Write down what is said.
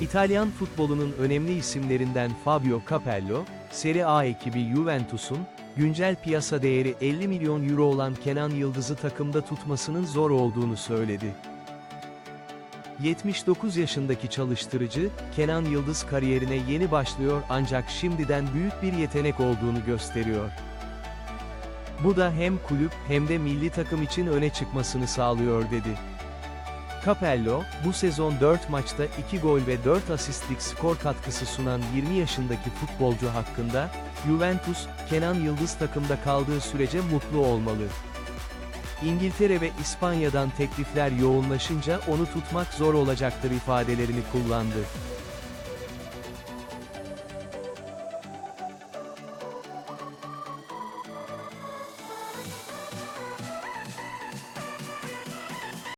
İtalyan futbolunun önemli isimlerinden Fabio Capello, Serie A ekibi Juventus'un, güncel piyasa değeri 50 milyon euro olan Kenan Yıldız'ı takımda tutmasının zor olduğunu söyledi. 79 yaşındaki çalıştırıcı, Kenan Yıldız kariyerine yeni başlıyor ancak şimdiden büyük bir yetenek olduğunu gösteriyor. Bu da hem kulüp hem de milli takım için öne çıkmasını sağlıyor dedi. Capello, bu sezon 4 maçta 2 gol ve 4 asistlik skor katkısı sunan 20 yaşındaki futbolcu hakkında, Juventus, Kenan Yıldız takımda kaldığı sürece mutlu olmalı. İngiltere ve İspanya'dan teklifler yoğunlaşınca onu tutmak zor olacaktır ifadelerini kullandı.